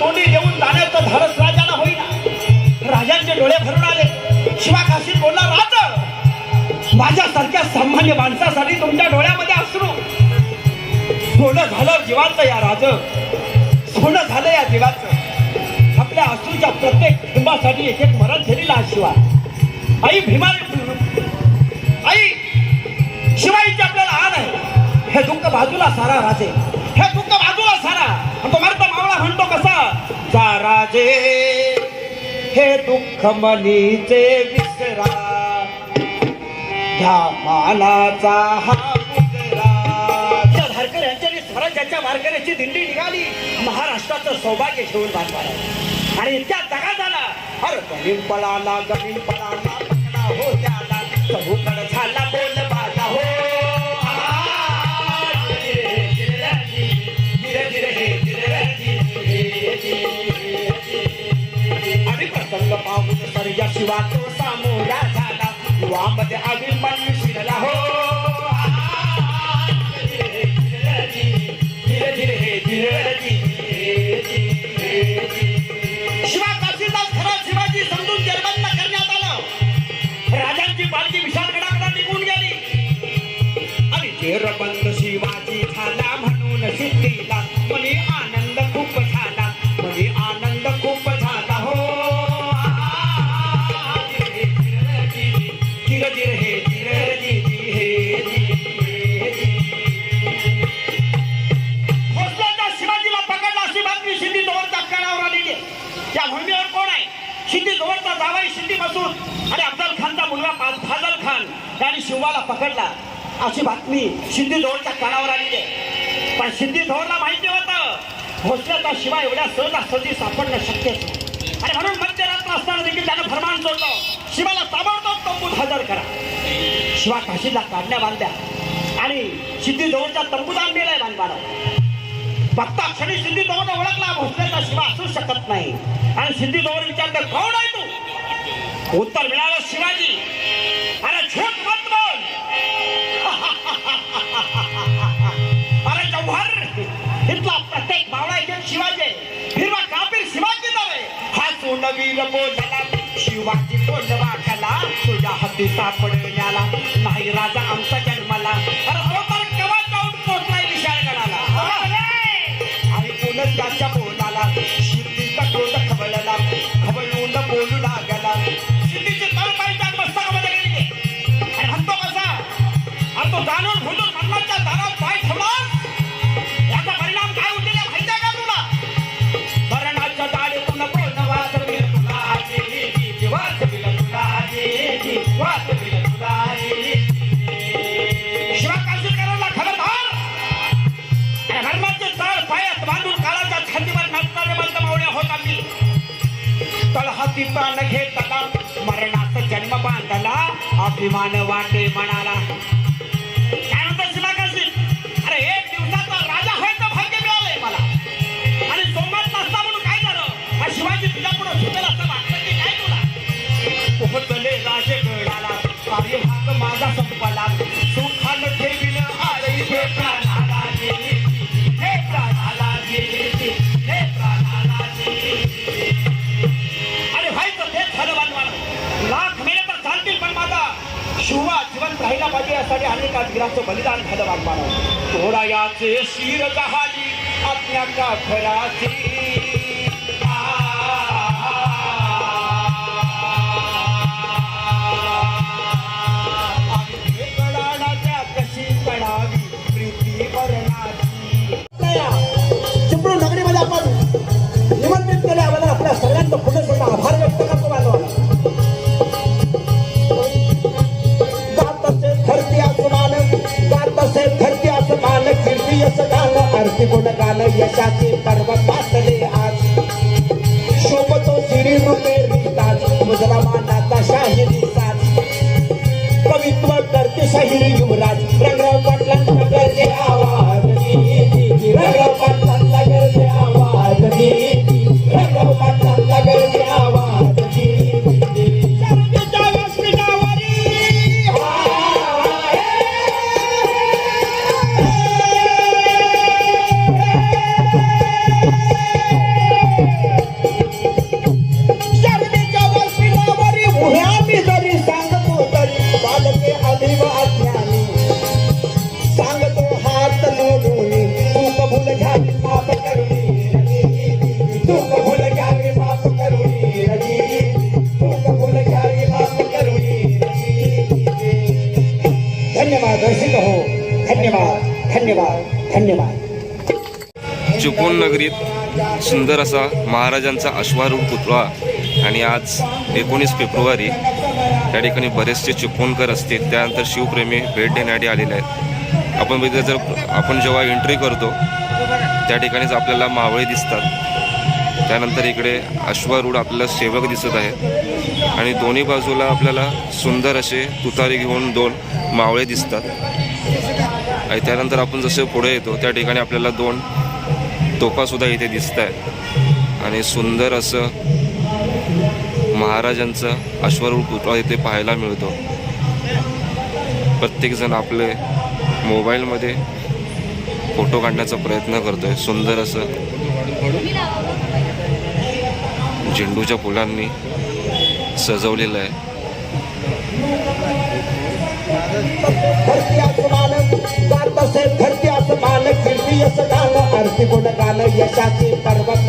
तोंडी देऊन जाण्याचं धाडस राजाला होईना. राजांचे डोळे भरून आले. शिवा काशी बोलला राज माझ्यासारख्या सामान्य माणसासाठी तुमच्या डोळ्यामध्ये अश्रू. सोनं झालं जीवाचं या राज. सोनं झालं या जीवाचं. आपल्या असूच्या प्रत्येक कुटुंबासाठी एक एक मरण झालेला हा शिवा. आई भीमा आई शिवाईची आपल्याला आण आहे. हे दुःख बाजूला सारा राजे. हे दुःख बाजूला सारा आणि तो मर्द मावळा म्हणतो कसा? जा राजे हे दुःख मनीचे विसरा. ह्या मानाचा हा मुजरा. त्या धारकर यांच्या स्वराज्याच्या वारकऱ्याची दिंडी निघाली. महाराष्ट्राचं सौभाग्य घेऊन बांधवाला आणि इतक्या दगा झाला अरे गणिम पळाला गणिम पळाला हो. शिवा तो सामोरा झाला. युवामध्ये अभिमन्यू शिरला हो. या भूमीवर कोण आहे? सिद्धी जवळचा जावाई सिद्धी मसूद आणि अफजल खानचा मुलगा फाजल खान त्याने शिवाला पकडला. अशी बातमी सिद्धी जवळच्या कानावर आली आहे. पण सिद्धी जवळला माहिती होतं भोसल्याचा शिवा एवढ्या सहजासहजी सापडणं शक्यच नाही. आणि म्हणून मध्यरात्र असताना देखील त्यानं फरमान सोडलं शिवाला ताबडतोब तंबूत हजर करा. शिवा काशीला काढण्या बांधल्या. आणि सिद्धी जवळच्या तंबूत आणलेला आहे बांधवाला फक्त अक्षरी सिद्धी जवळ ओळखला भोसलेचा शिवा असू शकत नाही. आणि सिद्धी जवळ विचारलं कोण आहे तू? उत्तर मिळालं शिवाजी. अरे झूठ मत बोल. अरे जव्हार इथला प्रत्येक मावळा एक शिवाजी आहे. हिरवा कापीर शिवाजी नव्हे हा सोंडवीर बोलला शिवाजी कोण कला तुझ्या हाती सापडण्याला नाही राजा आमचा जन्म तळहाती प्राण घेतला मरणाचा जन्म बांधला. अभिमान वाटे म्हणाला शिवा पाहिजे यासाठी अनेक वीराचं बलिदान झालं बांधवानं थोडा याचे शिर जहाली आज्ञा का खराची धन्यवाद चुकून नगरीत सुंदर असा महाराजांचा अश्वारूढ पुतळा आणि आज एकोणीस फेब्रुवारी त्या ठिकाणी बरेचसे चिपळूणकर असतील त्यानंतर शिवप्रेमी भेट देण्यासाठी आलेले आहेत. आपण बघितलं जर आपण जेव्हा एंट्री करतो त्या ठिकाणीच आपल्याला मावळे दिसतात. त्यानंतर इकडे अश्वारूढ आपल्याला सेवक दिसत आहेत. आणि दोन्ही बाजूला आपल्याला सुंदर असे तुतारी घेऊन दोन मावळे दिसतात. आणि त्यानंतर आपण जसं पुढे येतो त्या ठिकाणी आपल्याला दोन तोफासुद्धा इथे दिसत आहेत आणि सुंदर असं महाराजांचं अश्वारूढ पुतळा इथे पाहायला मिळतो. प्रत्येकजण आपले मोबाईलमध्ये फोटो काढण्याचा प्रयत्न करतोय. सुंदर असं झेंडूच्या फुलांनी सजवलेलं आहे. असे धरती असं मान फिरती असं गाणं गुण गाणं यशाचे पर्वत